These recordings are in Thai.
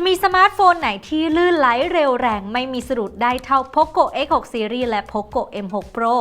จะมีสมาร์ทโฟนไหนที่ลื่นไหลเร็วแรงไม่มีสะดุดได้เท่า Poco X6 Series และ Poco M6 Pro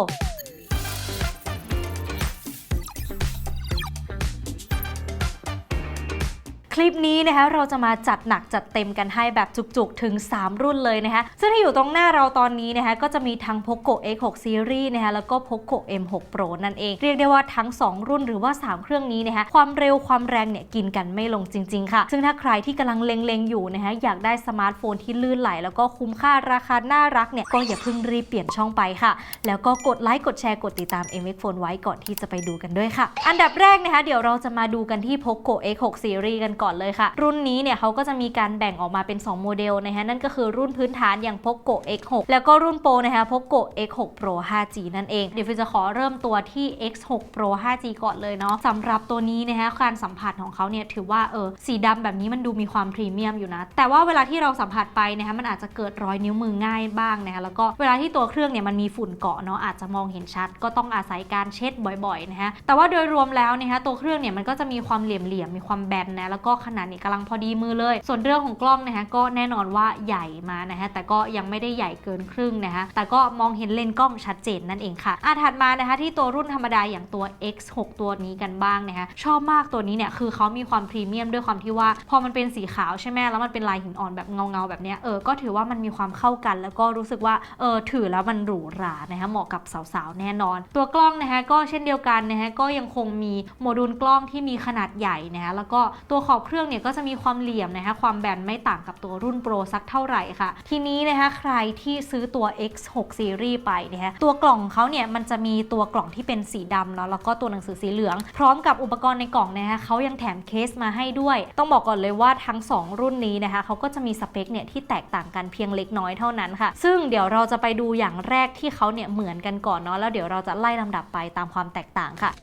ลิปนี้นะคะเราจะมาจัดหนักจัดเต็มกันให้แบบจุกๆ ถึง 3 รุ่นเลยนะคะซึ่งที่อยู่ตรงหน้าเราตอนนี้นะคะก็จะมีทั้ง Poco X6 Series นะคะแล้วก็ Poco M6 Pro นั่นเอง เรียกได้ว่าทั้ง 2 รุ่นหรือว่า 3 เครื่องนี้นะคะความเร็วความแรงเนี่ยกินกันไม่ลงจริง ๆ ค่ะ ซึ่งถ้าใครที่กำลังเล็งๆอยู่นะคะอยากได้สมาร์ทโฟนที่ลื่นไหล แล้วก็คุ้มค่าราคาน่ารักเนี่ยก็อย่าเพิ่งรีบเปลี่ยนช่องไปค่ะ แล้วก็กดไลค์กดแชร์กดติดตาม MX Phone ไว้ก่อนที่จะไปดูกันด้วยค่ะ อันดับแรกนะคะเดี๋ยวเราจะมาดูกันที่ Poco X6 Series กันก่อนเลยค่ะ รุ่นนี้เนี่ยเขาก็จะมีการแบ่งออกมาเป็น 2 โมเดลนะคะนั่นก็คือรุ่นพื้นฐานอย่าง Poco X6 แล้วก็รุ่นโปรนะคะ Poco X6 Pro 5G นั่นเอง เดี๋ยวฟิวจะขอเริ่มตัวที่ X6 Pro 5G ก่อนเลยเนาะสำหรับตัวนี้นะคะการสัมผัสของเขาเนี่ยถือว่าเออสีดำแบบนี้มันดูมีความพรีเมียมอยู่นะ แต่ว่าเวลาที่เราสัมผัสไปนะคะมันอาจจะเกิดรอยนิ้วมือง่ายบ้างนะคะแล้วก็เวลาที่ตัวเครื่องเนี่ยมันมีฝุ่นเกาะเนาะอาจจะมองเห็นชัด ก็ต้องอาศัยการเช็ดบ่อยๆนะคะแต่ว่าโดยรวมแล้วนะคะตัวเครื่องเนี่ยมันก็จะมีความเหลี่ยมๆมีความแบนนะแล้วก็ขนาดนี่ยกำลังพอดีมือเลย ส่วนเรื่องของกล้องนะคะก็แน่นอนว่าใหญ่มานะคะแต่ก็ยังไม่ได้ใหญ่เกินครึ่งนะคะแต่ก็มองเห็นเลนส์กล้องชัดเจนนั่นเองค่ะอาถัดมานะคะที่ตัวรุ่นธรรมดาอย่างตัว X6 ตัวนี้กันบ้างนะคะชอบมากตัวนี้เนี่ยคือเขามีความพรีเมียมด้วยความที่ว่า พอมันเป็นสีขาวใช่ไหมแล้วมันเป็นลายหินอ่อนแบบเงาๆแบบเนี้ยเออก็ถือว่ามันมีความเข้ากัน แล้วก็รู้สึกว่าเออถือแล้วมันหรูหรานะคะเหมาะกับสาวๆแน่นอน ตัวกล้องนะคะก็เช่นเดียวกันนะคะก็ยังคงมีโมดูลกล้องที่มีขนาดใหญ่นะคะแล้วก็ตัวขอบเครื่องเนี่ยก็จะมีความเหลี่ยมนะคะความแบนไม่ต่างกับตัวรุ่นโปรสักเท่าไหร่ค่ะ ทีนี้นะคะใครที่ซื้อตัว X6 Series ไปนะคะตัวกล่องเขาเนี่ยมันจะมีตัวกล่องที่เป็นสีดำแล้วแล้วก็ตัวหนังสือสีเหลือง พร้อมกับอุปกรณ์ในกล่องนะคะเขายังแถมเคสมาให้ด้วย ต้องบอกก่อนเลยว่าทั้ง 2 รุ่นนี้นะคะเขาก็จะมีสเปคเนี่ยที่แตกต่างกันเพียงเล็กน้อยเท่านั้นค่ะ ซึ่งเดี๋ยวเราจะไปดูอย่างแรกที่เขาเนี่ยเหมือนกันก่อนเนาะแล้วเดี๋ยวเราจะไล่ลำดับไปตามความแตกต่างค่ะ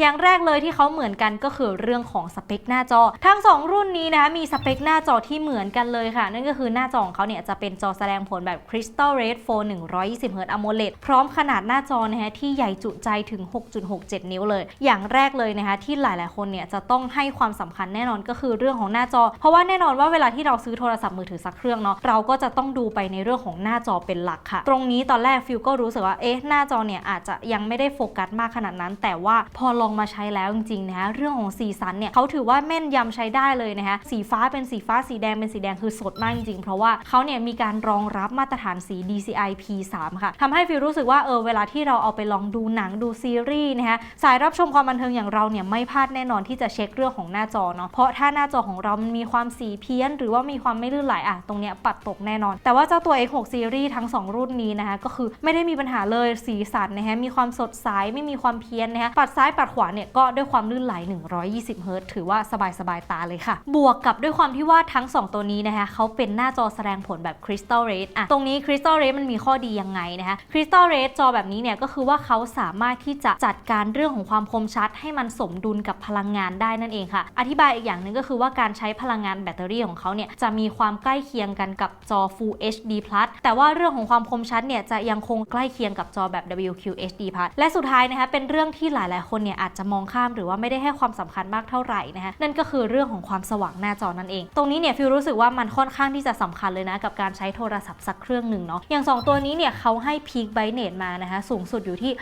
อย่างแรกเลยที่เขาเหมือนกันก็คือเรื่องของสเปคหน้าจอ ทั้ง 2 รุ่นนี้นะคะมีสเปคหน้าจอที่เหมือนกันเลยค่ะ นั่นก็คือหน้าจอของเขาเนี่ยจะเป็นจอแสดงผลแบบ Crystal Red 4 120 Hz AMOLED พร้อมขนาดหน้าจอนะคะที่ใหญ่จุใจถึง 6.67 นิ้วเลย อย่างแรกเลยนะคะที่หลายๆ คนเนี่ยจะต้องให้ความสำคัญแน่นอนก็คือเรื่องของหน้าจอ เพราะว่าแน่นอนว่าเวลาที่เราซื้อโทรศัพท์มือถือสักเครื่องเนาะเราก็จะต้องดูไปในเรื่องของหน้าจอเป็นหลักค่ะ ตรงนี้ตอนแรกฟิลก็รู้สึกว่าเอ๊ะหน้าจอเนี่ยอาจจะยังไม่ได้โฟกัสมากขนาดนั้น แต่ว่าพอลองมาใช้แล้วจริงๆนะคะเรื่องของสีสันเนี่ยเขาถือว่าแม่นยำใช้ได้เลยนะคะสีฟ้าเป็นสีฟ้าสีแดงเป็นสีแดงคือสดมากจริงๆ เพราะว่าเขาเนี่ยมีการรองรับมาตรฐานสี DCI P3 ค่ะทำให้ฟิลรู้สึกว่าเออเวลาที่เราเอาไปลองดูหนังดูซีรีส์นะคะสายรับชมความบันเทิงอย่างเราเนี่ยไม่พลาดแน่นอนที่จะเช็คเรื่องของหน้าจอเนาะเพราะถ้าหน้าจอของเรามันมีความสีเพี้ยน หรือว่ามีความไม่ลื่นไหลอะตรงเนี้ยปัดตกแน่นอน แต่ว่าเจ้าตัว X6 Series ทั้ง 2 รุ่นนี้นะคะก็คือไม่ได้มีปัญหาเลยสีสันนะคะมีความสดใสไม่มีความเพี้ยนนะคะปัดซ้ายปัดขวาเนี่ยก็ด้วยความลื่นไหล 120 เฮิรต์ถือว่าสบายๆตาเลยค่ะ บวกกับด้วยความที่ว่าทั้ง 2 ตัวนี้นะคะเขาเป็นหน้าจอแสดงผลแบบ Crystal Red อะตรงนี้ Crystal Red มันมีข้อดียังไงนะคะ Crystal Red จอแบบนี้เนี่ยก็คือว่าเขาสามารถที่จะจัดการเรื่องของความคมชัด ให้มันสมดุลกับพลังงานได้นั่นเองค่ะ อธิบายอีกอย่างหนึ่งก็คือว่าการใช้พลังงานแบตเตอรี่ของเขาเนี่ยจะมีความใกล้เคียงกันกับจอ Full HD Plus แต่ว่าเรื่องของความคมชัดเนี่ยจะยังคงใกล้เคียงกับจอแบบ WQHD Plus และสุดท้ายนะคะเป็นเรื่องที่หลาย ๆ คนเนี่ยอาจจะมองข้ามหรือว่าไม่ได้ให้ความสำคัญมากเท่าไหร่นะคะนั่นก็คือเรื่องของความสว่างหน้าจอนั่นเอง ตรงนี้เนี่ยฟิลรู้สึกว่ามันค่อนข้างที่จะสำคัญเลยนะกับการใช้โทรศัพท์สักเครื่องหนึ่งเนาะอย่าง 2 ตัวนี้เนี่ยเขาให้พีคไบเนตมานะคะสูงสุดอยู่ที่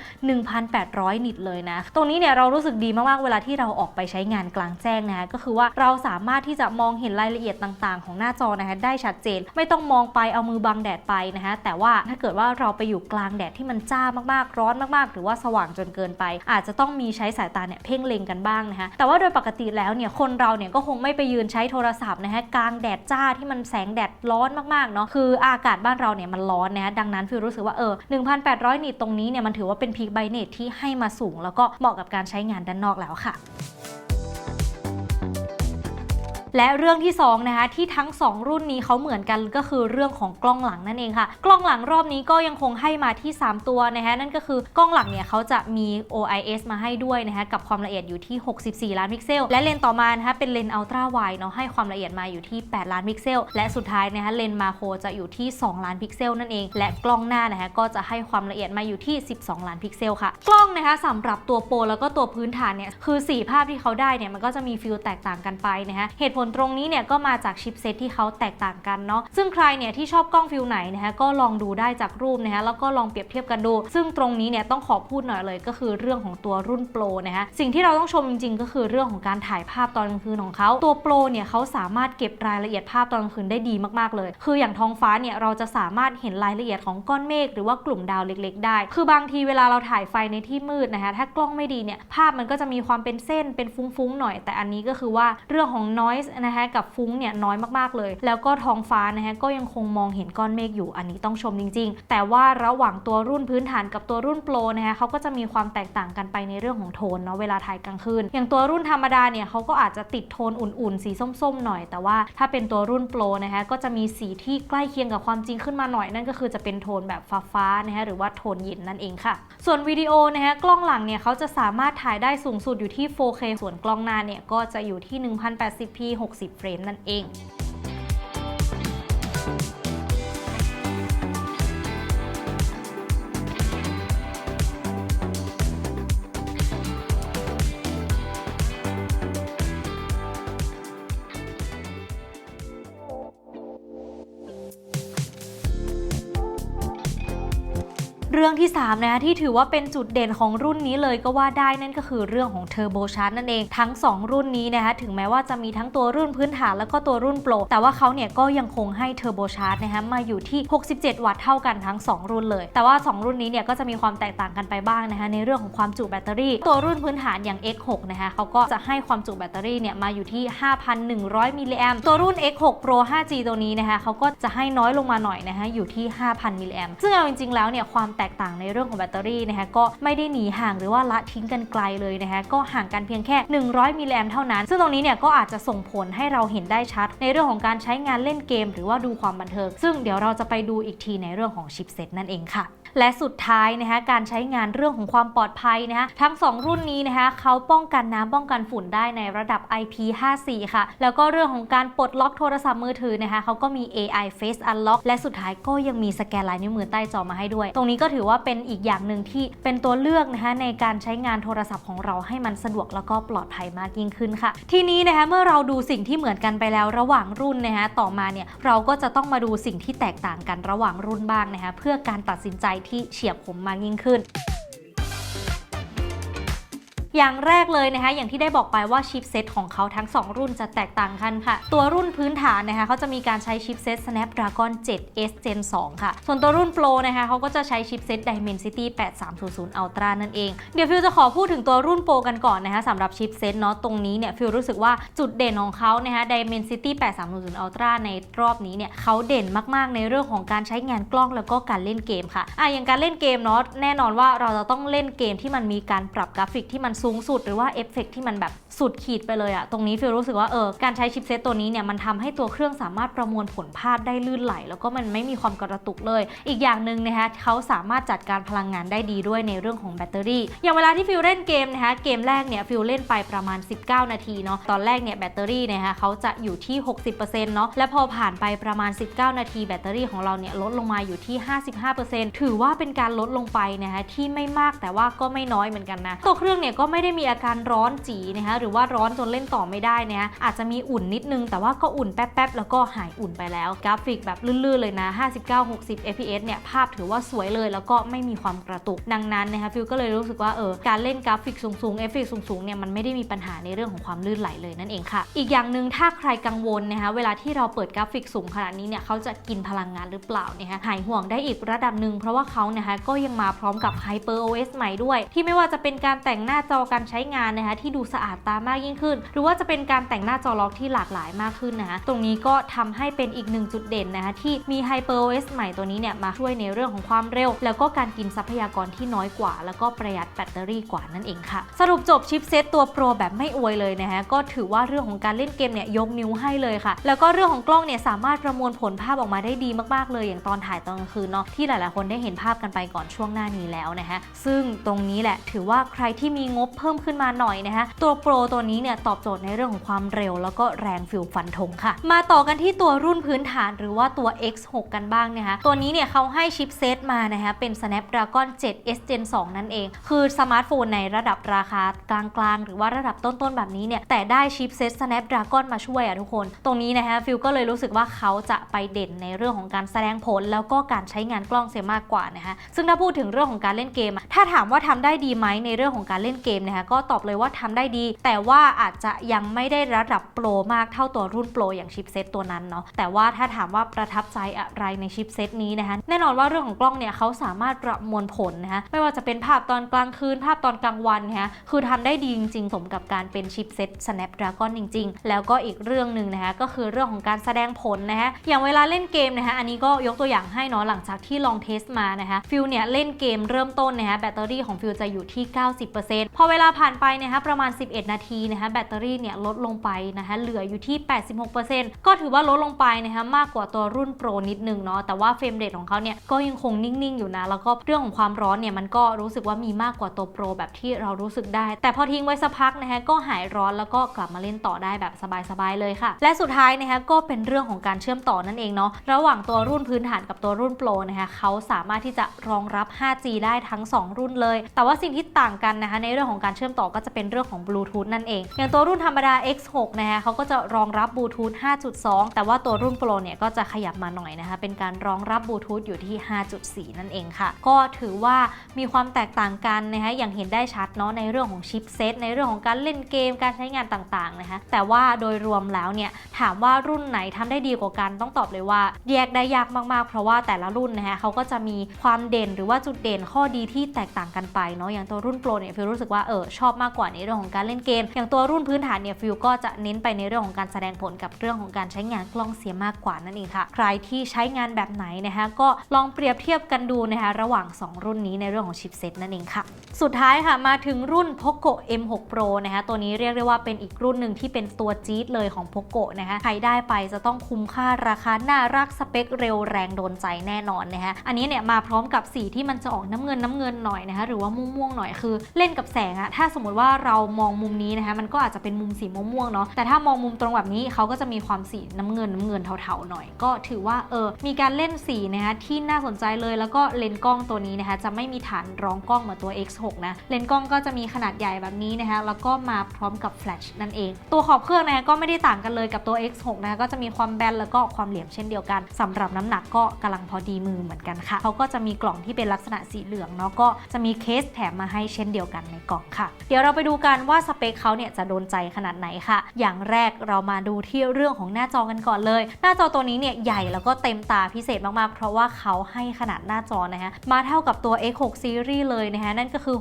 1,800 นิตเลยนะ ตรงนี้เนี่ยเรารู้สึกดีมากๆเวลาที่เราออกไปใช้งานกลางแจ้งนะคะก็คือว่าเราสามารถที่จะมองเห็นรายละเอียดต่างๆ ของหน้าจอนะคะได้ชัดเจน ไม่ต้องมองไปเอามือบังแดดไปนะคะแต่ว่าถ้าเกิดว่าเราไปอยู่กลางแดดที่มันจ้ามากๆร้อนมากๆ หรือว่าสว่างจนเกินไป อาจจะต้องมีใช้สายตาเนี่ยเพ่งเล็งกันบ้างนะคะแต่ว่าโดยปกติแล้วเนี่ยคนเราเนี่ยก็คงไม่ไปยืนใช้โทรศัพท์นะฮะกลางแดดจ้าที่มันแสงแดดร้อนมากๆเนาะคืออากาศบ้านเราเนี่ยมันร้อนนะคะดังนั้นฟิลรู้สึกว่าเออ1,800นิตตรงนี้เนี่ยมันถือว่าเป็นพีคไบเนตที่ให้มาสูง แล้วก็เหมาะกับการใช้งานด้านนอกแล้วค่ะ และเรื่องที่2นะคะที่ทั้ง 2 รุ่นนี้เขาเหมือนกันก็คือเรื่องของกล้องหลังนั่นเองค่ะ กล้องหลังรอบนี้ก็ยังคงให้มาที่ 3 ตัวนะคะนั่นก็คือกล้องหลังเนี่ยเขาจะมี OIS มาให้ด้วยนะคะกับความละเอียดอยู่ที่ 64 ล้านพิกเซล และเลนส์ต่อมานะคะเป็นเลนส์อัลตร้าไวเนาะให้ความละเอียดมาอยู่ที่ 8 ล้านพิกเซล และสุดท้ายนะคะเลนส์มาโครจะอยู่ที่ 2 ล้านพิกเซลนั่นเอง และกล้องหน้านะคะก็จะให้ความละเอียดมาอยู่ที่ 12 ล้านพิกเซลค่ะ กล้องนะคะสำหรับตัวโปรแล้วก็ตัวพื้นฐานเนี่ยคือ 4 ภาพที่เขาได้เนี่ยมันก็จะมีฟิลแตกต่างกันไปนะคะเหตุผลตรงนี้เนี่ยก็มาจากชิปเซตที่เขาแตกต่างกันเนาะซึ่งใครเนี่ยที่ชอบกล้องฟิลไหนนะคะก็ลองดูได้จากรูปนะคะแล้วก็ลองเปรียบเทียบกันดู ซึ่งตรงนี้เนี่ยต้องขอพูดหน่อยเลยก็คือเรื่องของตัวรุ่นโปรนะคะสิ่งที่เราต้องชมจริงๆ ก็คือเรื่องของการถ่ายภาพตอนกลางคืนของเขาตัวโปรเนี่ยเขาสามารถเก็บรายละเอียดภาพตอนกลางคืนได้ดีมากๆเลย คืออย่างท้องฟ้าเนี่ยเราจะสามารถเห็นรายละเอียดของก้อนเมฆหรือว่ากลุ่มดาวเล็ก ๆ ได้ คือบางทีเวลาเราถ่ายไฟในที่มืดนะคะถ้ากล้องไม่ดีเนี่ยภาพมันก็จะมีความเป็นเส้นเป็นฟุ้งๆหน่อย แต่อันนี้ก็คือว่าเรื่องของ noise นะคะกับฟุ้งเนี่ยน้อยมากๆเลย แล้วก็ท้องฟ้านะคะก็ยังคงมองเห็นก้อนเมฆอยู่อันนี้ต้องชมจริง ๆ แต่ว่าระหว่างตัวรุ่นพื้นฐานกับตัวรุ่นโปรนะคะเขาก็จะมีความแตกต่างกันไปในเรื่องของโทนเนาะเวลาถ่ายกลางคืนอย่างตัวรุ่นธรรมดาเนี่ยเขาก็อาจจะติดโทนอุ่นๆ สีส้มๆหน่อย แต่ว่าถ้าเป็นตัวรุ่นโปรนะคะก็จะมีสีที่ใกล้เคียงกับความจริงขึ้นมาหน่อยนั่นก็คือจะเป็นโทนแบบฟ้าๆนะคะหรือว่าโทนเย็นนั่นเองค่ะ ส่วนวิดีโอนะคะกล้องหลังเนี่ยเขาจะสามารถถ่ายได้สูงสุดอยู่ที่ 4K ส่วนกล้องหน้าเนี่ยก็จะอยู่ที่ 1080p 60 เฟรมนั่นเอง เรื่องที่ 3นะคะที่ถือว่าเป็นจุดเด่นของรุ่นนี้เลยก็ว่าได้นั่นก็คือเรื่องของเทอร์โบชาร์จนั่นเองทั้ง 2 รุ่นนี้นะคะถึงแม้ว่าจะมีทั้งตัวรุ่นพื้นฐานแล้วก็ตัวรุ่นโปรแต่ว่าเขาเนี่ยก็ยังคงให้เทอร์โบชาร์จนะคะมาอยู่ที่ 67 วัตต์เท่ากันทั้ง 2 รุ่นเลย แต่ว่า 2 รุ่นนี้เนี่ยก็จะมีความแตกต่างกันไปบ้างนะคะในเรื่องของความจุแบตเตอรี่ ตัวรุ่นพื้นฐานอย่าง X6 นะคะเขาก็จะให้ความจุแบตเตอรี่เนี่ยมาอยู่ที่ 5,100 มิลลิแอมตัวรุ่น X6 Pro 5G ตัวนี้นะคะเขาก็จะให้น้อยลงมาหน่อยนะคะอยู่ที่ 5,000 มิลลิแอมซึ่งเอาจริงๆแล้วเนี่ยความแตกต่างในเรื่องของแบตเตอรี่นะคะก็ไม่ได้หนีห่างหรือว่าละทิ้งกันไกลเลยนะคะก็ห่างกันเพียงแค่ 100 มิลลิแอมเท่านั้น ซึ่งตรงนี้เนี่ยก็อาจจะส่งผลให้เราเห็นได้ชัด ในเรื่องของการใช้งานเล่นเกม หรือว่าดูความบันเทิง ซึ่งเดี๋ยวเราจะไปดูอีกทีในเรื่องของชิปเซตนั่นเองค่ะ และสุดท้ายนะคะการใช้งานเรื่องของความปลอดภัยนะคะทั้ง 2 รุ่นนี้นะคะเขาป้องกันน้ำป้องกันฝุ่นได้ในระดับ IP54 ค่ะ แล้วก็เรื่องของการปลดล็อกโทรศัพท์มือถือนะคะเขาก็มี AI Face Unlock และสุดท้ายก็ยังมีสแกนลายนิ้วมือใต้จอมาให้ด้วย ตรงนี้ก็ถือว่าเป็นอีกอย่างหนึ่งที่เป็นตัวเลือกนะคะในการใช้งานโทรศัพท์ของเราให้มันสะดวกแล้วก็ปลอดภัยมากยิ่งขึ้นค่ะ ทีนี้นะคะเมื่อเราดูสิ่งที่เหมือนกันไปแล้วระหว่างรุ่นนะคะต่อมาเนี่ยเราก็จะต้องมาดูสิ่งที่แตกต่างกันระหว่างรุ่นบ้างนะคะเพื่อการตัดสินใจที่เฉียบคมมากยิ่งขึ้น อย่างแรกเลยนะคะ อย่างที่ได้บอกไปว่าชิปเซตของเขาทั้ง 2 รุ่นจะแตกต่างกันค่ะ ตัวรุ่นพื้นฐานนะคะเขาจะมีการใช้ชิปเซต Snapdragon 7 S Gen 2 ค่ะ ส่วนตัวรุ่น Pro นะคะเขาก็จะใช้ชิปเซต Dimensity 8300 Ultra นั่นเอง เดี๋ยวฟิวจะขอพูดถึงตัวรุ่น Pro กันก่อนนะคะสำหรับชิปเซตเนาะตรงนี้เนี่ยฟิวรู้สึกว่าจุดเด่นของเขานะคะ Dimensity 8300 Ultra ในรอบนี้เนี่ยเขาเด่นมากๆ ในเรื่องของการใช้งานกล้องแล้วก็การเล่นเกมค่ะอะอย่างการเล่นเกมเนาะแน่นอนว่าเราจะต้องเล่นเกมที่มันมีการปรับกราฟิกที่มันสููงสุดหรือว่าเอฟเฟกที่มันแบบสุดขีดไปเลยอะตรงนี้ฟิลรู้สึกว่าเออการใช้ชิปเซตตัวนี้เนี่ยมันทำให้ตัวเครื่องสามารถประมวลผลภาพได้ลื่นไหล แล้วก็มันไม่มีความกระตุกเลย อีกอย่างหนึ่งนะคะเขาสามารถจัดการพลังงานได้ดีด้วยในเรื่องของแบตเตอรี่ อย่างเวลาที่ฟิลเล่นเกมนะคะเกมแรกเนี่ยฟิลเล่นไปประมาณ 19 นาทีเนาะตอนแรกเนี่ยแบตเตอรี่นะคะเขาจะอยู่ที่ 60%เนาะและพอผ่านไปประมาณ 19 นาที แบตเตอรี่ของเราเนี่ยลดลงมาอยู่ที่ 55%ถือว่าเป็นการลดลงไปนะคะที่ไม่มากแต่ว่าก็ไม่น้อยเหมือนกันนะตัวเครื่องเนี่ยก็ไม่ไม่ได้มีอาการร้อนจีนะคะหรือว่าร้อนจนเล่นต่อไม่ได้นะคะอาจจะมีอุ่นนิดนึง แต่ว่าก็อุ่นแป๊บๆแล้วก็หายอุ่นไปแล้วกราฟิกแบบลื่นๆเลยนะ 59-60 fps เนี่ยภาพถือว่าสวยเลยแล้วก็ไม่มีความกระตุกดังนั้นนะคะฟิลก็เลยรู้สึกว่าเออการเล่นกราฟิกสูงๆเอฟเฟกสูงๆเนี่ยมันไม่ได้มีปัญหาในเรื่องของความลื่นไหลเลยนั่นเองค่ะ อีกอย่างหนึ่งถ้าใครกังวลนะคะเวลาที่เราเปิดกราฟิกสูงขนาดนี้เนี่ยเขาจะกินพลังงานหรือเปล่านะคะหายห่วงได้อีกระดับหนึ่งเพราะว่าเขานะคะก็ยังมาพร้อมกับ Hyper OS ใหม่ด้วย ที่ไม่ว่าจะเป็นการแต่งหน้าจออการใช้งานนะคะที่ดูสะอาดตามากยิ่งขึ้น หรือว่าจะเป็นการแต่งหน้าจอล็อกที่หลากหลายมากขึ้นนะคะตรงนี้ก็ทำให้เป็นอีกหนึ่งจุดเด่นนะคะที่มี HyperOS ใหม่ตัวนี้เนี่ยมาช่วยในเรื่องของความเร็ว แล้วก็การกินทรัพยากรที่น้อยกว่า แล้วก็ประหยัดแบตเตอรี่กว่านั่นเองค่ะ สรุปจบชิปเซตตัวโปรแบบไม่อวยเลยนะคะก็ถือว่าเรื่องของการเล่นเกมเนี่ยยกนิ้วให้เลยค่ะ แล้วก็เรื่องของกล้องเนี่ยสามารถประมวลผลภาพออกมาได้ดีมากๆเลย อย่างตอนถ่ายตอนกลางคืนเนาะที่หลายๆคนได้เห็นภาพกันไปก่อนช่วงหน้านี้แล้วนะคะซึ่งตรงนี้แหละถือว่าใครที่มีงบเพิ่มขึ้นมาหน่อยนะคะตัวโปรตัวนี้เนี่ยตอบโจทย์ในเรื่องของความเร็ว แล้วก็แรงฟิลฟันธงค่ะ มาต่อกันที่ตัวรุ่นพื้นฐานหรือว่าตัว X6 กันบ้างนะคะตัวนี้เนี่ยเขาให้ชิปเซตมานะคะเป็น Snapdragon 7 S Gen 2 นั่นเอง คือสมาร์ทโฟนในระดับราคากลางๆ หรือว่าระดับต้นๆ แบบนี้เนี่ยแต่ได้ชิปเซต Snapdragon มาช่วยอะทุกคน ตรงนี้นะคะฟิลก็เลยรู้สึกว่าเขาจะไปเด่นในเรื่องของการแสดงผล แล้วก็การใช้งานกล้องเสียมากกว่านะคะซึ่งถ้าพูดถึงเรื่องของการเล่นเกม ถ้าถามว่าทำได้ดีไหมในเรื่องของการเล่นเกมนะคะก็ตอบเลยว่าทำได้ดี แต่ว่าอาจจะยังไม่ได้ระดับโปรมากเท่าตัวรุ่นโปรอย่างชิปเซตตัวนั้นเนาะแต่ว่าถ้าถามว่าประทับใจอะไรในชิปเซตนี้นะคะแน่นอนว่าเรื่องของกล้องเนี่ยเขาสามารถประมวลผลนะคะไม่ว่าจะเป็นภาพตอนกลางคืน ภาพตอนกลางวันนะคะคือทำได้ดีจริงๆสมกับการเป็นชิปเซต Snapdragon จริง ๆ แล้วก็อีกเรื่องหนึ่งนะคะก็คือเรื่องของการแสดงผลนะคะอย่างเวลาเล่นเกมนะคะอันนี้ก็ยกตัวอย่างให้เนาะหลังจากที่ลองเทสมานะคะฟิลเนี่ยเล่นเกมเริ่มต้นนะคะแบตเตอรี่ของฟิลจะอยู่ที่ 90%พอเวลาผ่านไปนะคะประมาณ 11 นาทีนะคะแบตเตอรี่เนี่ยลดลงไปนะคะเหลืออยู่ที่ 86%ก็ถือว่าลดลงไปนะคะมากกว่าตัวรุ่นโปรนิดนึงเนาะแต่ว่าเฟรมเรทของเขาเนี่ยก็ยังคงนิ่งๆอยู่นะ แล้วก็เรื่องของความร้อนเนี่ยมันก็รู้สึกว่ามีมากกว่าตัวโปรแบบที่เรารู้สึกได้ แต่พอทิ้งไว้สักพักนะคะก็หายร้อนแล้วก็กลับมาเล่นต่อได้แบบสบายๆเลยค่ะ และสุดท้ายนะคะก็เป็นเรื่องของการเชื่อมต่อนั่นเองเนาะระหว่างตัวรุ่นพื้นฐานกับตัวรุ่นโปรนะคะเขาสามารถที่จะรองรับ 5G ได้ทั้ง 2 รุ่นเลย แต่ว่าสิ่งที่ต่างกันนะคะในเรื่องของการเชื่อมต่อก็จะเป็นเรื่องของบลูทูธนั่นเอง อย่างตัวรุ่นธรรมดา X6 นะคะเขาก็จะรองรับบลูทูธ 5.2 แต่ว่าตัวรุ่นโปรเนี่ยก็จะขยับมาหน่อยนะคะ เป็นการรองรับบลูทูธอยู่ที่ 5.4 นั่นเองค่ะ ก็ถือว่ามีความแตกต่างกันนะคะอย่างเห็นได้ชัดเนาะในเรื่องของชิปเซตในเรื่องของการเล่นเกมการใช้งานต่างๆนะคะแต่ว่าโดยรวมแล้วเนี่ยถามว่ารุ่นไหนทำได้ดีกว่ากันต้องตอบเลยว่า แยกได้ยากมากๆ เพราะว่าแต่ละรุ่นนะคะเขาก็จะมีความเด่นหรือว่าจุดเด่นข้อดีที่แตกต่างกันไปเนาะอย่างตัวรุ่นโปรเนี่ยฟิลรู้สึกว่าเออชอบมากกว่าในเรื่องของการเล่นเกม อย่างตัวรุ่นพื้นฐานเนี่ยฟิลก็จะเน้นไปในเรื่องของการแสดงผลกับเรื่องของการใช้งานกล้องเสียมากกว่านั่นเองค่ะ ใครที่ใช้งานแบบไหนนะคะก็ลองเปรียบเทียบกันดูนะคะระหว่าง 2 รุ่นนี้ในเรื่องของชิปเซตนั่นเองค่ะ สุดท้ายค่ะมาถึงรุ่น Poco M6 Pro นะคะตัวนี้เรียกได้ว่าเป็นอีกรุ่นหนึ่งที่เป็นตัวจี๊ดเลยของ Poco นะคะใครได้ไปจะต้องคุ้มค่าราคาน่ารักสเปคเร็วแรงโดนใจแน่นอนนะคะอันนี้เนี่ยมาพร้อมกับสีที่มันจะออกน้ำเงินน้ำเงินหน่อยนะคะหรือว่าม่วงๆหน่อยคือ เล่นกับแสงอะถ้าสมมติว่าเรามองมุมนี้นะคะมันก็อาจจะเป็นมุมสีม่วงๆเนาะแต่ถ้ามองมุมตรงแบบนี้เขาก็จะมีความสีน้ำเงินน้ำเงินเทาๆหน่อย ก็ถือว่าเออมีการเล่นสีนะคะที่น่าสนใจเลยแล้วก็เลนส์กล้องตัวนี้นะคะจะไม่มีฐานรองกล้องเหมือนตัว X6 นะเลนส์กล้องก็จะมีขนาดใหญ่แบบนี้นะคะแล้วก็มาพร้อมกับแฟลชนั่นเอง ตัวขอบเครื่องนะคะก็ไม่ได้ต่างกันเลยกับตัว X6 นะคะก็จะมีความแบนแล้วก็ความเหลี่ยมเช่นเดียวกันสำหรับน้ำหนักก็กำลังพอดีมือเหมือนกันค่ะเขาก็จะมีกล่องที่เป็นลักษณะสีเหลืองเนาะก็จะมีเคสแถมมาให้เช่นเดียวกันในกล่องค่ะ เดี๋ยวเราไปดูกันว่าสเปคเขาเนี่ยจะโดนใจขนาดไหนค่ะ อย่างแรกเรามาดูที่เรื่องของหน้าจอกันก่อนเลย หน้าจอตัวนี้เนี่ยใหญ่แล้วก็เต็มตาพิเศษมากๆ เพราะว่าเขาให้ขนาดหน้าจอนะคะมาเท่ากับตัว X6 Series เลยนะคะนั่นก็คือ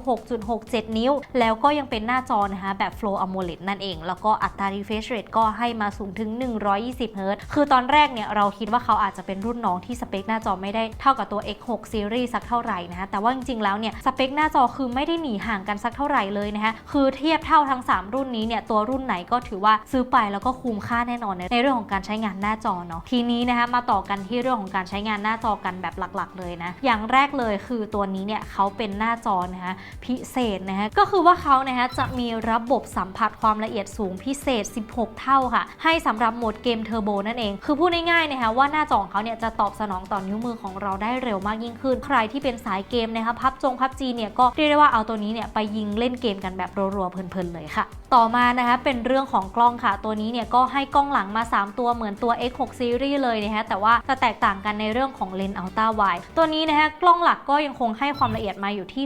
6.67 นิ้ว แล้วก็ยังเป็นหน้าจอนะคะแบบ Flow AMOLED นั่นเอง แล้วก็อัตรา refresh rate ก็ให้มาสูงถึง 120 Hz คือตอนแรกเนี่ยเราคิดว่าเขาอาจจะเป็นรุ่นน้องที่สเปคหน้าจอไม่ได้เท่ากับตัว X6 Series สักเท่าไหร่นะคะแต่ว่าจริงๆแล้วเนี่ยสเปคหน้าจอคือไม่ได้หนีห่างกันสักเท่าไหร่เลยนะคะคือเทียบเท่าทั้ง 3 รุ่นนี้เนี่ยตัวรุ่นไหนก็ถือว่าซื้อไปแล้วก็คุ้มค่าแน่นอนในเรื่องของการใช้งานหน้าจอเนาะทีนี้นะคะมาต่อกันที่เรื่องของการใช้งานหน้าจอกันแบบหลักๆ เลยนะอย่างแรกเลยคือตัวนี้เนี่ยเขาเป็นหน้าจอนะคะพิเศษนะคะก็คือว่าเขานะคะจะมีระบบสัมผัสความละเอียดสูงพิเศษ 16 เท่าค่ะ ให้สำหรับโหมดเกมเทอร์โบนั่นเอง คือพูดง่ายๆนะคะว่าหน้าจอของเขาเนี่ยจะตอบสนองต่อนนิ้วมือของเราได้เร็วมากยิ่งขึ้น ใครที่เป็นสายเกมนะคะพับจงพับจีเนี่ยก็เรียกได้ว่าเอาตัวนี้เนี่ยไปยิงเล่นเกมกันแบบรัวๆเพลินๆเลยค่ะ ต่อมานะคะเป็นเรื่องของกล้องค่ะ ตัวนี้เนี่ยก็ให้กล้องหลังมา 3 ตัวเหมือนตัว X6 Series เลยนะคะแต่ว่าจะแตกต่างกันในเรื่องของเลนส์ Ultra Wide ตัวนี้นะคะกล้องหลักก็ยังคงให้ความละเอียดมาอยู่ที่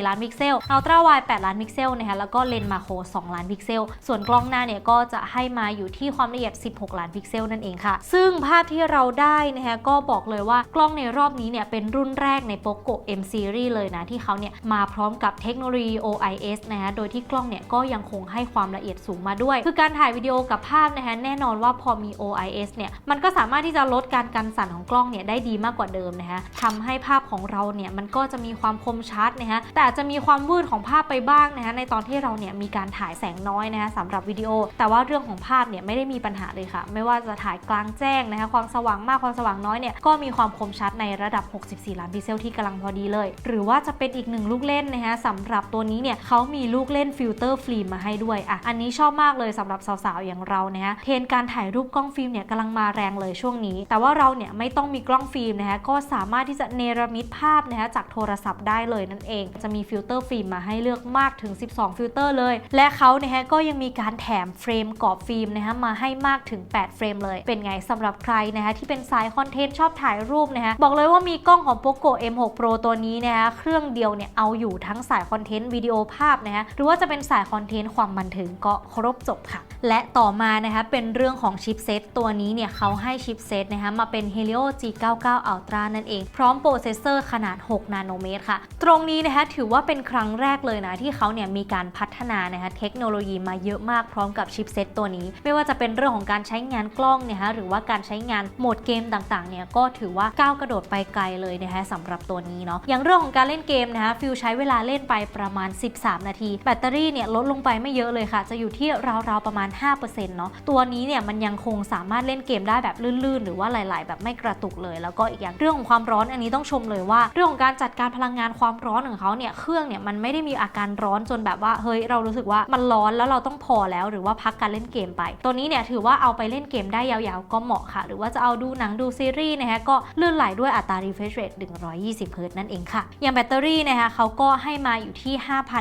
64 ล้านพิกเซล Ultra Wide 8ล้านพิกเซลนะคะแล้วก็เลนส์มาโคร2ล้านพิกเซล ส่วนกล้องหน้าเนี่ยก็จะให้มาอยู่ที่ความละเอียด 16 ล้านพิกเซลนั่นเองค่ะ ซึ่งภาพที่เราได้นะคะก็บอกเลยว่ากล้องในรอบนี้เนี่ยเป็นรุ่นแรกใน Poco M Series เลยนะที่เขาเนี่ยมาพร้อมกับเทคโนโลยี OIS IS นะคะโดยที่กล้องเนี่ยก็ยังคงให้ความละเอียดสูงมาด้วย คือการถ่ายวิดีโอกับภาพนะคะแน่นอนว่าพอมี OIS เนี่ยมันก็สามารถที่จะลดการกันสั่นของกล้องเนี่ยได้ดีมากกว่าเดิมนะคะทำให้ภาพของเราเนี่ยมันก็จะมีความคมชัดนะคะแต่อาจจะมีความวืดของภาพไปบ้างนะคะในตอนที่เราเนี่ยมีการถ่ายแสงน้อยนะคะสำหรับวิดีโอ แต่ว่าเรื่องของภาพเนี่ยไม่ได้มีปัญหาเลยค่ะ ไม่ว่าจะถ่ายกลางแจ้งนะคะความสว่างมากความสว่างน้อยเนี่ยก็มีความคมชัดในระดับ 64 ล้านพิกเซลที่กำลังพอดีเลย หรือว่าจะเป็นอีกหนึ่งลูกเล่นนะคะสำหรับตัวนี้เนี่ยเขามีลูกเล่นฟิลเตอร์ฟิล์มมาให้ด้วยอะอันนี้ชอบมากเลยสำหรับสาวๆอย่างเรานะคะเทรนการถ่ายรูปกล้องฟิล์มเนี่ยกำลังมาแรงเลยช่วงนี้ แต่ว่าเราเนี่ยไม่ต้องมีกล้องฟิล์มนะคะก็สามารถที่จะเนรมิตภาพนะคะจากโทรศัพท์ได้เลยนั่นเอง จะมีฟิลเตอร์ฟิล์มมาให้เลือกมากถึง 12 ฟิลเตอร์เลย และเขานะคะก็ยังมีการแถมเฟรมกรอบฟิล์มนะคะมาให้มากถึง 8 เฟรมเลย เป็นไงสำหรับใครนะคะที่เป็นสายคอนเทนต์ชอบถ่ายรูปนะคะบอกเลยว่ามีกล้องของ POCO M6 Pro ตัวนี้นะคะเครื่องเดียวเนี่ยเอาอยู่ทั้งสายคอนเทนต์วิดีโอภาพนะคะหรือว่าจะเป็นสายคอนเทนต์ความบันเทิงก็ครบจบค่ะ และต่อมานะคะเป็นเรื่องของชิปเซตตัวนี้เนี่ยเขาให้ชิปเซตนะคะมาเป็น Helio G99 Ultra นั่นเอง พร้อมโปรเซสเซอร์ขนาด 6 นาโนเมตรค่ะ ตรงนี้นะคะถือว่าเป็นครั้งแรกเลยนะ ที่เขาเนี่ยมีการพัฒนานะคะเทคโนโลยีมาเยอะมากพร้อมกับชิปเซตตัวนี้ ไม่ว่าจะเป็นเรื่องของการใช้งานกล้องเนี่ยฮะหรือว่าการใช้งานโหมดเกมต่างๆเนี่ยก็ถือว่าก้าวกระโดดไปไกลเลยนะคะสำหรับตัวนี้เนาะอย่างเรื่องของการเล่นเกมนะคะฟิลใช้เวลาเล่นไปประมาณ 10 13 นาที แบตเตอรี่เนี่ยลดลงไปไม่เยอะเลยค่ะ จะอยู่ที่ราวๆประมาณ 5%เนาะตัวนี้เนี่ยมันยังคงสามารถเล่นเกมได้แบบลื่นๆ หรือว่าหลาย ๆ แบบไม่กระตุกเลย แล้วก็อีกอย่างเรื่องของความร้อนอันนี้ต้องชมเลยว่า เรื่องของการจัดการพลังงานความร้อนของเขาเนี่ยเครื่องเนี่ยมันไม่ได้มีอาการร้อนจนแบบว่าเฮ้ยเรารู้สึกว่ามันร้อนแล้วเราต้องพอแล้วหรือว่าพักการเล่นเกมไป ตัวนี้เนี่ยถือว่าเอาไปเล่นเกมได้ยาวๆ ก็เหมาะค่ะ หรือว่าจะเอาดูหนังดูซีรีส์นะคะก็ลื่นไหลด้วยอัตรา refresh rate 120 Hz นั่นเองค่ะอย่างแบตเตอรี่นะคะเขาก็ให้มาอยู่ที่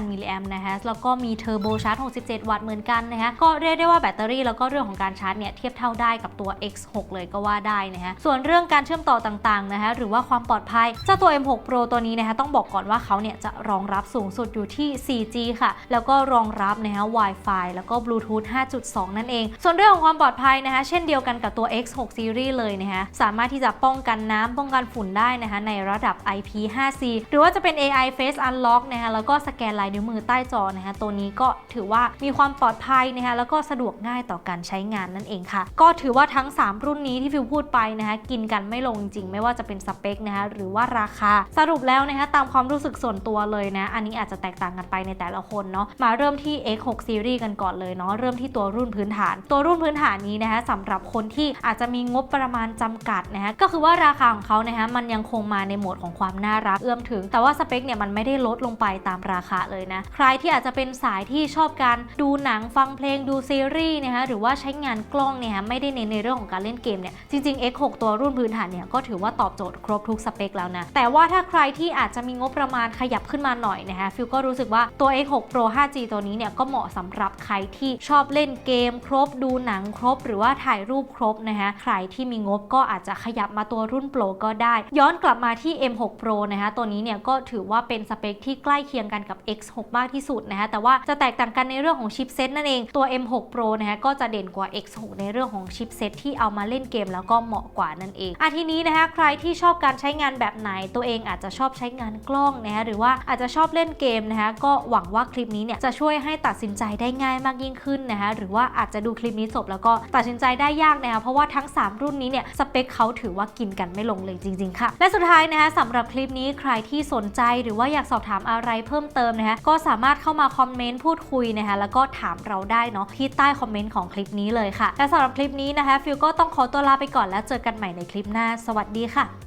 5,000 มิลลิแอมป์นะคะแล้วก็มีเทอร์โบชาร์จ 67 วัตต์เหมือนกันนะคะก็เรียกได้ว่าแบตเตอรี่แล้วก็เรื่องของการชาร์จเนี่ยเทียบเท่าได้กับตัว X6 เลยก็ว่าได้นะคะส่วนเรื่องการเชื่อมต่อต่างๆนะคะหรือว่าความปลอดภัยเจ้าตัว M6 Pro ตัวนี้นะคะต้องบอกก่อนว่าเขาเนี่ยจะรองรับสูงสุดอยู่ที่ 4G ค่ะ แล้วก็รองรับนะคะ Wi-Fi แล้วก็ Bluetooth 5.2 นั่นเอง ส่วนเรื่องของความปลอดภัยนะคะ เช่นเดียวกันกับตัว X6 Series เลยนะคะสามารถที่จะป้องกันน้ำป้องกันฝุ่นได้นะคะในระดับ IP5C หรือว่าจะเป็น AI Face Unlock นะคะแล้วก็สแกนลายนิ้วมือใต้จอนะคะตัวนี้ก็ถือว่ามีความปลอดภัยนะคะแล้วก็สะดวกง่ายต่อการใช้งานนั่นเองค่ะ ก็ถือว่าทั้ง 3 รุ่นนี้ที่ฟิวพูดไปนะคะกินกันไม่ลงจริงๆไม่ว่าจะเป็นสเปคนะคะหรือว่าราคาสรุปแล้วนะคะตามความรู้สึกส่วนตัวเลยนะอันนี้อาจจะแตกต่างกันไปในแต่ละคนเนาะมาเริ่มที่ X6 Series กันก่อนเลยเนาะเริ่มที่ตัวรุ่นพื้นฐาน ตัวรุ่นพื้นฐานนี้นะคะสำหรับคนที่อาจจะมีงบประมาณจำกัดนะคะก็คือว่าราคาของเขานะคะมันยังคงมาในโหมดของความน่ารักเอื้อมถึง แต่ว่าสเปคเนี่ยมันไม่ได้ลดลงไปตามราคาเลยนะ ใครที่อาจจะเป็นสายที่ชอบการดูหนังฟังเพลงดูซีรีส์นะคะหรือว่าใช้งานกล้องเนี่ยฮะไม่ได้เน้นในเรื่องของการเล่นเกมเนี่ยจริงๆ X6 ตัวรุ่นพื้นฐานเนี่ยก็ถือว่าตอบโจทย์ครบทุกสเปคแล้วนะ แต่ว่าถ้าใครที่อาจจะมีงบประมาณขยับขึ้นมาหน่อยนะคะฟิลก็รู้สึกว่าตัว X6 Pro 5G ตัวนี้เนี่ยก็เหมาะสำหรับใครที่ชอบเล่นเกม ครบดูหนังครบ หรือว่าถ่ายรูปครบนะคะใครที่มีงบก็อาจจะขยับมาตัวรุ่น Pro ก็ได้ ย้อนกลับมาที่ M6 Pro นะคะตัวนี้เนี่ยก็ถือว่าเป็นสเปคที่ใกล้เคียงกันกับ X X6 มากที่สุดนะคะแต่ว่าจะแตกต่างกันในเรื่องของชิปเซตนั่นเองตัว M6 Pro นะคะก็จะเด่นกว่า X6 ในเรื่องของชิปเซตที่เอามาเล่นเกมแล้วก็เหมาะกว่านั่นเองอาทีนี้นะคะใครที่ชอบการใช้งานแบบไหนตัวเองอาจจะชอบใช้งานกล้องนะคะหรือว่าอาจจะชอบเล่นเกมนะคะก็หวังว่าคลิปนี้เนี่ยจะช่วยให้ตัดสินใจได้ง่ายมากยิ่งขึ้นนะคะหรือว่าอาจจะดูคลิปนี้จบแล้วก็ตัดสินใจได้ยากนะคะเพราะว่าทั้ง 3 รุ่นนี้เนี่ยสเปคเขาถือว่ากินกันไม่ลงเลยจริง ๆ ค่ะ และสุดท้ายนะคะสำหรับคลิปนี้ใครที่สนใจหรือว่าอยากสอบถามอะไรเพิ่มเติมนะคะก็สามารถเข้ามาคอมเมนต์พูดคุยนะคะแล้วก็ถามเราได้เนาะที่ใต้คอมเมนต์ของคลิปนี้เลยค่ะและสำหรับคลิปนี้นะคะฟิลก็ต้องขอตัวลาไปก่อนแล้วเจอกันใหม่ในคลิปหน้า สวัสดีค่ะ